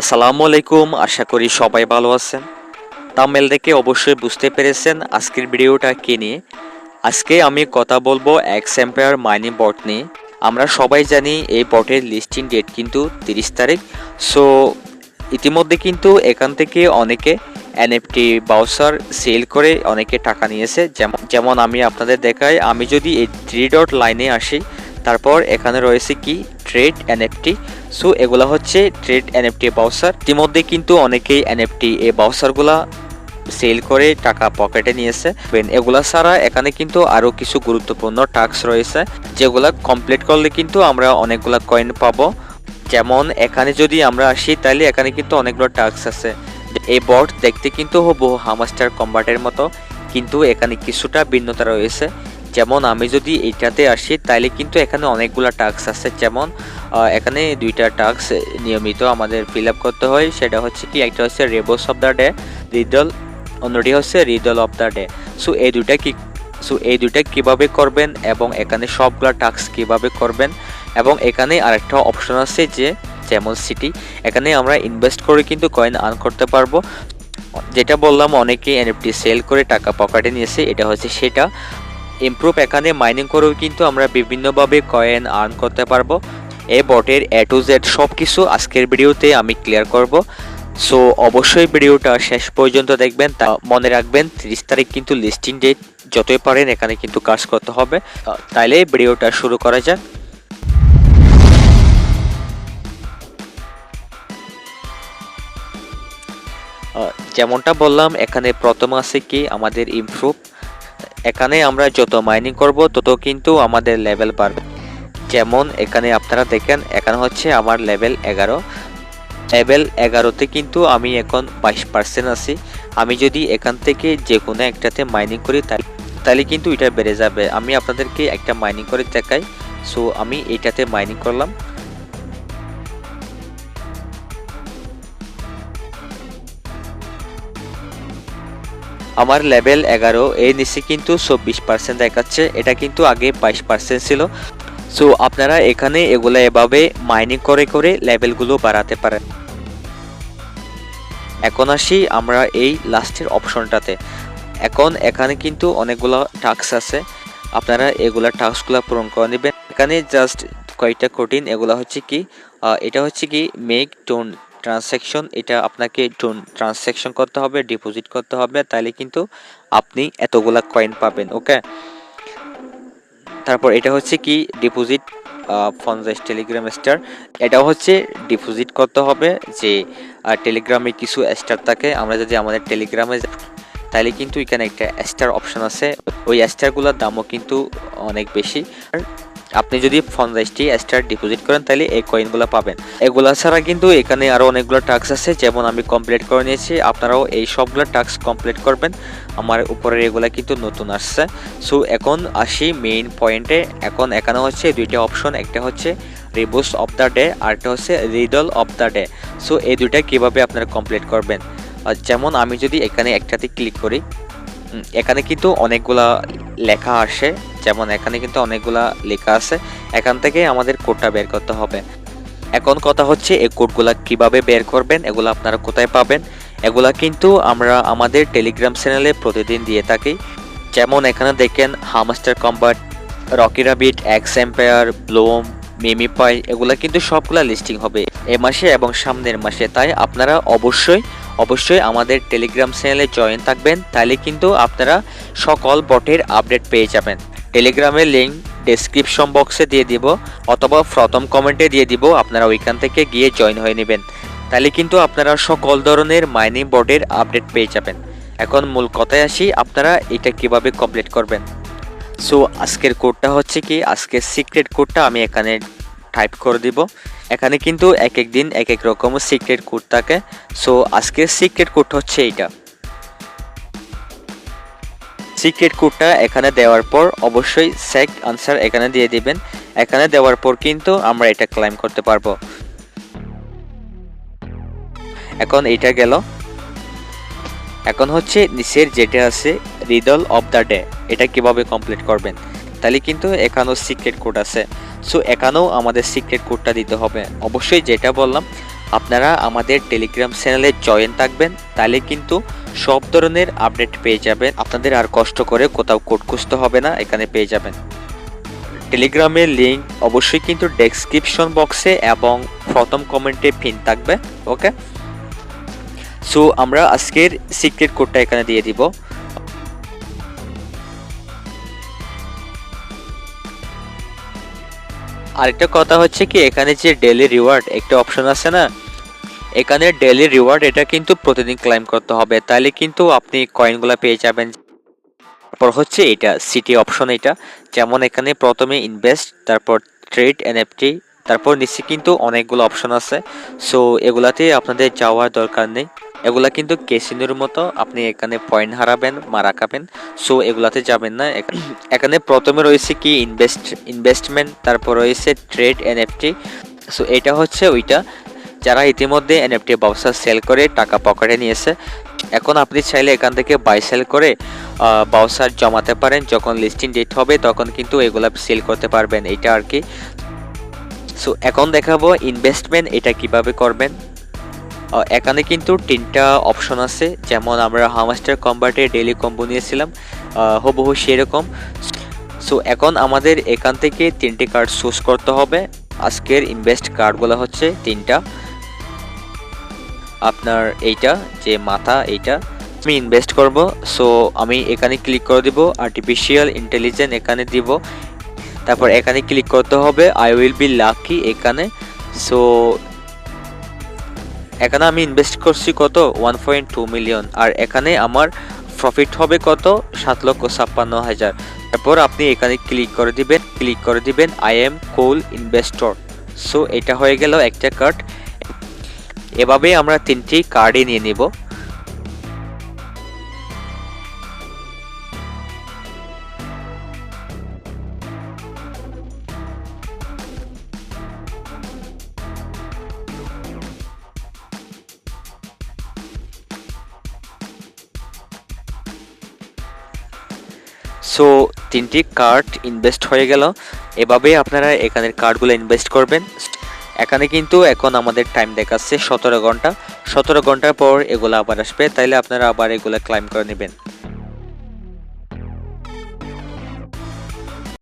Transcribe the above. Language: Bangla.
আসসালামু আলাইকুম, আশা করি সবাই ভালো আছেন। তামেল দেখে অবশ্যই বুঝতে পেরেছেন আজকের ভিডিওটা কে নিয়ে। আজকে আমি কথা বলব এক্স এম্পায়ার মাইনিং বট নিয়ে। আমরা সবাই জানি এই বটের লিস্টিং ডেট কিন্তু তিরিশ তারিখ। সো ইতিমধ্যে কিন্তু এখান থেকে অনেকে এনএফটি বাউসার সেল করে অনেকে টাকা নিয়েছে। যেমন যেমন আমি আপনাদের দেখাই, আমি যদি এই থ্রি ডট লাইনে আসি, তারপর এখানে রয়েছে কি? ট্রেড এনএফটি সো এগুলা হচ্ছে ট্রেড এনএফটি বাউসার ইতিমধ্যে কিন্তু অনেকেই এনএফটি এই বাউসারগুলা সেল করে টাকা পকেটে নিয়েছে। এগুলা ছাড়া এখানে কিন্তু আরও কিছু গুরুত্বপূর্ণ টাস্ক রয়েছে, যেগুলা কমপ্লিট করলে কিন্তু আমরা অনেকগুলা কয়েন পাবো। যেমন এখানে যদি আমরা আসি, তাহলে এখানে কিন্তু অনেকগুলো টাস্ক আছে। এই বট দেখতে কিন্তু হুবহু হামাস্টার কম্বাটের মতো, কিন্তু এখানে কিছুটা ভিন্নতা রয়েছে। যেমন আমি যদি এইটাতে আসি তাহলে কিন্তু এখানে অনেকগুলো টাস্ক আছে। যেমন এখানে দুইটা টাস্ক নিয়মিত আমাদের ফিল আপ করতে হয়। সেটা হচ্ছে কি, একটা হচ্ছে rebus of the day riddle অন্যটি হচ্ছে riddle of the day so এই দুইটা কি সো এই দুইটা কীভাবে করবেন এবং এখানে সবগুলো টাস্ক কীভাবে করবেন? এবং এখানে আরেকটা অপশন আছে যে, যেমন সিটি এখানে আমরা ইনভেস্ট করে কিন্তু কয়েন আর্ন করতে পারব। যেটা বললাম, অনেকে এনএফটি সেল করে টাকা পকেটে নিয়েছে, এটা হচ্ছে সেটা। ইমপ্রুভ এখানে মাইনিং করেও কিন্তু আমরা বিভিন্নভাবে কয়েন আর্ন করতে পারব। এ বটের এ টু জেড সব কিছু আজকের ভিডিওতে আমি ক্লিয়ার করব। সো অবশ্যই ভিডিওটা শেষ পর্যন্ত দেখবেন। তা মনে রাখবেন, তিরিশ তারিখ কিন্তু লিস্টিং ডেট যতই পারেন এখানে কিন্তু কাজ করতে হবে। তাইলে ভিডিওটা শুরু করা যাক। যেমনটা বললাম, এখানে প্রথম আছে কি? আমাদের ইমপ্রুভ এখানে আমরা যত মাইনিং করব, তত কিন্তু আমাদের লেভেল বাড়বে। যেমন এখানে আপনারা দেখেন, এখানে হচ্ছে আমার লেভেল এগারো। লেভেল এগারোতে কিন্তু আমি এখন বাইশ পার্সেন্ট আছি। আমি যদি এখান থেকে যে কোনো একটাতে মাইনিং করি, তাহলে তাহলে কিন্তু এটা বেড়ে যাবে। আমি আপনাদেরকে একটা মাইনিং করে দেখাই। সো আমি এটাতে মাইনিং করলাম। আমার লেভেল এগারো এর নিচে কিন্তু চব্বিশ পার্সেন্ট দেখাচ্ছে, এটা কিন্তু আগে বাইশ পার্সেন্ট ছিল। সো আপনারা এখানে এগুলো এভাবে মাইনিং করে করে লেভেলগুলো বাড়াতে পারেন। এখন আসি আমরা এই লাস্টের অপশনটাতে। এখন এখানে কিন্তু অনেকগুলো টাস্ক আছে। আপনারা এগুলা টাস্কগুলো পূরণ করে নেবেন। এখানে জাস্ট কয়েকটা কঠিন, এগুলো হচ্ছে কি এটা হচ্ছে কি মেক টোন ট্রানজ্যাকশন এটা আপনাকে টোন ট্রানজ্যাকশন করতে হবে ডিপোজিট করতে হবে তাহলে কিন্তু আপনি এতগুলা কয়েন পাবেন ওকে তারপর এটা হচ্ছে কি ডিপোজিট ফনজাইস টেলিগ্রাম স্টার এটাও হচ্ছে ডিপোজিট করতে হবে যে টেলিগ্রামে কিছু স্টার থাকে, আমরা যদি আমাদের টেলিগ্রামে তাহলে কিন্তু এখানে একটা স্টার অপশন আছে, ওই স্টারগুলোর দামও কিন্তু অনেক বেশি আপনি যদি ফনজাইসটি স্টার ডিপোজিট করেন, তাহলে এই কয়েনগুলো পাবেন। এগুলা ছাড়া কিন্তু এখানে আরও অনেকগুলো টাস্ক আছে, যেমন আমি কমপ্লিট করে নিয়েছি, আপনারাও এই সবগুলো টাস্ক কমপ্লিট করবেন। আমার উপরের এগুলা কিন্তু নতুন আসছে। সো এখন আসি মেইন পয়েন্টে এখন এখানে হচ্ছে দুইটা অপশন একটা হচ্ছে রিবোস অফ দ্য ডে আরটা হচ্ছে riddle of the day so এই দুইটা কীভাবে আপনারা কমপ্লিট করবেন? যেমন আমি যদি এখানে একটাতে ক্লিক করি এখানে কিন্তু অনেকগুলা লেখা আসে, যেমন এখানে কিন্তু অনেকগুলা লেখা আছে, এখান থেকে আমাদের কোডটা বের করতে হবে। এখন কথা হচ্ছে, এই কোডগুলা কীভাবে বের করবেন, এগুলো আপনারা কোথায় পাবেন? এগুলা কিন্তু আমরা আমাদের টেলিগ্রাম চ্যানেলে প্রতিদিন দিয়ে থাকি। যেমন এখানে দেখেন Hamster Kombat Rocky Rabbit X Empire Blum MemeFi এগুলা কিন্তু সবগুলা লিস্টিং হবে, এ মাসে এবং সামনের মাসে। তাই আপনারা অবশ্যই অবশ্যই আমাদের টেলিগ্রাম চ্যানেলে জয়েন থাকবেন, তাহলে কিন্তু আপনারা সকল বটের আপডেট পেয়ে যাবেন। টেলিগ্রামের লিঙ্ক ডেসক্রিপশন বক্সে দিয়ে দিব, অথবা প্রথম কমেন্টে দিয়ে দিব, আপনারা ওইখান থেকে গিয়ে জয়েন হয়ে নেবেন। তাহলে কিন্তু আপনারা সকল ধরনের মাইনিং বোর্ডের আপডেট পেয়ে যাবেন। এখন মূল কথায় আসি, আপনারা এটা কীভাবে কমপ্লিট করবেন। সো আজকের কোডটা হচ্ছে কি, আজকের সিক্রেট কোডটা আমি এখানে টাইপ করে দিব। এখানে কিন্তু এক এক দিন এক এক রকম সিক্রেট কোড থাকে। সো আজকের সিক্রেট কোড হচ্ছে এইটা। সিক্রেট কোডটা এখানে দেওয়ার পর অবশ্যই সেক আনসার এখানে দিয়ে দিবেন। এখানে দেওয়ার পর কিন্তু আমরা এটা ক্লাইম করতে পারব। এখন এটা গেল। এখন হচ্ছে নিচের যেটা আছে রিদল অফ দ্য ডে এটা কীভাবে কমপ্লিট করবেন? তাহলে কিন্তু এখানেও সিক্রেট কোড আছে। সো এখানেও আমাদের সিক্রেট কোডটা দিতে হবে। অবশ্যই যেটা বললাম, আপনারা আমাদের টেলিগ্রাম চ্যানেলে জয়েন থাকবেন, তাহলে কিন্তু সব ধরনের আপডেট পেয়ে যাবেন। আপনাদের আর কষ্ট করে কোথাও কোড খুঁজতে হবে না, এখানে পেয়ে যাবেন। টেলিগ্রামের লিঙ্ক অবশ্যই কিন্তু ডেসক্রিপশন বক্সে এবং প্রথম কমেন্টে পিন থাকবে ওকে সো আমরা আজকের সিক্রেট কোডটা এখানে দিয়ে দিব। আরেকটা কথা হচ্ছে কি, এখানে যে ডেলি রিওয়ার্ড একটা অপশন আছে না, এখানে ডেলি রিওয়ার্ড এটা কিন্তু প্রতিদিন ক্লাইম করতে হবে। তাহলে কিন্তু আপনি কয়েনগুলো পেয়ে যাবেন। তারপর হচ্ছে এটা সিটি অপশন এটা, যেমন এখানে প্রথমে ইনভেস্ট তারপর ট্রেড এনএফটি তারপর নিচে কিন্তু অনেকগুলো অপশন আছে। সো এগুলাতে আপনাদের যাওয়ার দরকার নেই। এগুলা কিন্তু কেসিনোর মতো। আপনি এখানে পয়েন্ট হারাবেন, মারা খাবেন। সো এগুলাতে যাবেন না। এখানে- প্রথমে রয়েছে কি ইনভেস্ট, ইনভেস্টমেন্ট, তারপর রয়েছে ট্রেড এনএফটি। সো এটা হচ্ছে ওইটা। যারা ইতিমধ্যে এনএফটি ব্যবসা সেল করে, টাকা পকেটে নিয়েছে, এখন আপনি চাইলে এখান থেকে বাই সেল করে বাউসার জমাতে পারেন। যখন লিস্টিং ডেট হবে, তখন কিন্তু এগুলা সেল করতে পারবেন। এটা আর কি। সো এখন দেখাবো ইনভেস্টমেন্ট, এটা কীভাবে করবেন। এখানে কিন্তু তিনটা অপশন আছে। যেমন আমরা হামাস্টার কম্বার্টে ডেলি কম্বো নিয়েছিলাম হুবহু সেরকম। সো এখন আমাদের এখান থেকে তিনটে কার্ড চুজ করতে হবে। আজকের ইনভেস্ট কার্ডগুলো হচ্ছে তিনটা। আপনার এইটা, যে মাথা, এইটা আমি ইনভেস্ট করব। সো আমি এখানে ক্লিক করে দিব আর্টিফিশিয়াল ইন্টেলিজেন্স এখানে দিব। তারপর এখানে ক্লিক করতে হবে আই উইল বি লাকি এখানে। সো এখানে আমি ইনভেস্ট করছি কত? ওয়ান পয়েন্ট টু মিলিয়ন আর এখানে আমার প্রফিট হবে কত? সাত লক্ষ ছাপ্পান্ন হাজার। তারপর আপনি এখানে ক্লিক করে দিবেন ক্লিক করে দিবেন I am cool investor so এটা হয়ে গেল একটা কার্ড এভাবে আমরা তিনটি কার্ডই নিয়ে নিব। সো তিনটি কার্ড ইনভেস্ট হয়ে গেল। এভাবে আপনারা এখানের কার্ডগুলো ইনভেস্ট করবেন। এখানে কিন্তু এখন আমাদের টাইম দেখাচ্ছে সতেরো ঘণ্টা। সতেরো ঘণ্টার পর এগুলো আবার আসবে। তাইলে আপনারা আবার এগুলো ক্লাইম করে নেবেন।